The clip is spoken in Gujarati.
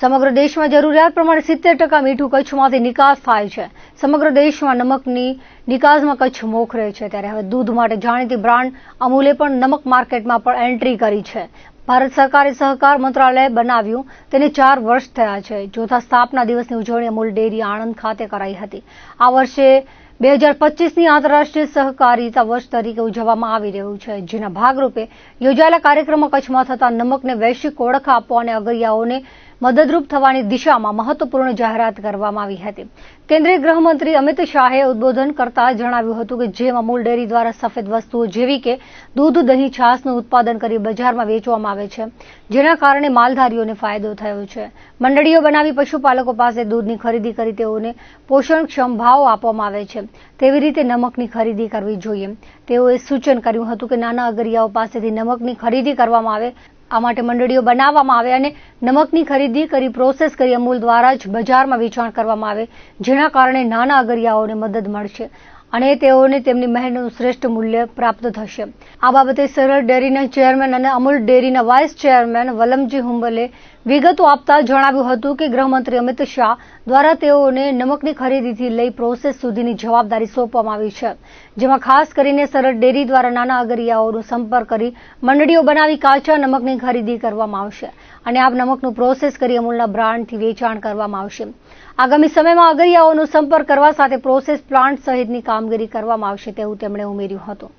સમગ્ર દેશમાં જરૂરિયાત પ્રમાણે સિત્તેર ટકા મીઠું કચ્છમાંથી નિકાસ થાય છે. સમગ્ર દેશમાં નમકની નિકાસમાં કચ્છ મોખરે છે. ત્યારે હવે દૂધ માટે જાણીતી બ્રાન્ડ અમૂલે પણ નમક માર્કેટમાં પણ એન્ટ્રી કરી છે. ભારત સરકારે સહકાર મંત્રાલય બનાવ્યું. તેને ચાર વર્ષ થયા છે. ચોથા સ્થાપના દિવસની ઉજવણી અમૂલ ડેરી આણંદ ખાતે કરાઈ હતી. આ વર્ષે બે હજાર પચીસની આંતરરાષ્ટ્રીય સહકારિતા વર્ષ તરીકે ઉજવવામાં આવી રહ્યું છે. જેના ભાગરૂપે યોજાયેલા કાર્યક્રમમાં કચ્છમાં થતા નમકને વૈશ્વિક ઓળખ આપવા અને અગરિયાઓને મદદરૂપ થવાની દિશામાં મહત્વપૂર્ણ જાહેરાત કરવામાં આવી હતી. કેન્દ્રીય ગૃહમંત્રી અમિત શાહે ઉદબોધન કરતા જણાવ્યું હતું કે જેમ અમૂલ ડેરી દ્વારા સફેદ વસ્તુઓ જેવી કે દૂધ, દહીં છાસનું ઉત્પાદન કરી બજારમાં વેચવામાં આવે છે, જેના કારણે માલધારીઓને ફાયદો થયો છે. મંડળીઓ બનાવી પશુપાલકો પાસે દૂધની ખરીદી કરી તેઓને પોષણક્ષમ ભાવ આપવામાં આવે છે. તેવી રીતે નમકની ખરીદી કરવી જોઈએ. તેઓએ સૂચન કર્યું હતું કે નાના અગરિયાઓ પાસેથી નમકની ખરીદી કરવામાં આવે, આ માટે મંડળીઓ બનાવવામાં આવે અને નમકની ખરીદી કરી પ્રોસેસ કરી અમૂલ દ્વારા જ બજારમાં વેચાણ કરવામાં આવે, જેના કારણે નાના અગરિયાઓને મદદ મળશે અને તેઓને તેમની મહેનતનું શ્રેષ્ઠ મૂલ્ય પ્રાપ્ત થશે. આ બાબતે સરળ ડેરીના ચેરમેન અને અમૂલ ડેરીના વાઇસ ચેરમેન વલમજી હુંબલે વિગતો આપતા જણાવ્યું હતું કે ગૃહમંત્રી અમિત શાહ દ્વારા તેઓને નમકની ખરીદીથી લઈ પ્રોસેસ સુધીની જવાબદારી સોંપવામાં આવી છે. જેમાં ખાસ કરીને સરળ ડેરી દ્વારા નાના અગરિયાઓનો સંપર્ક કરી મંડળીઓ બનાવી કાચા નમકની ખરીદી કરવામાં આવશે. અને આ નમકનું પ્રોસેસ કરી અમૂલના બ્રાન્ડથી વેચાણ કરવામાં આવશે. આગામી સમયમાં અગરિયાઓનો સંપર્ક કરવા સાથે પ્રોસેસ પ્લાન્ટ સહિતની કામગીરી કરવામાં આવશે તેવું તેમણે ઉમેર્યું હતું.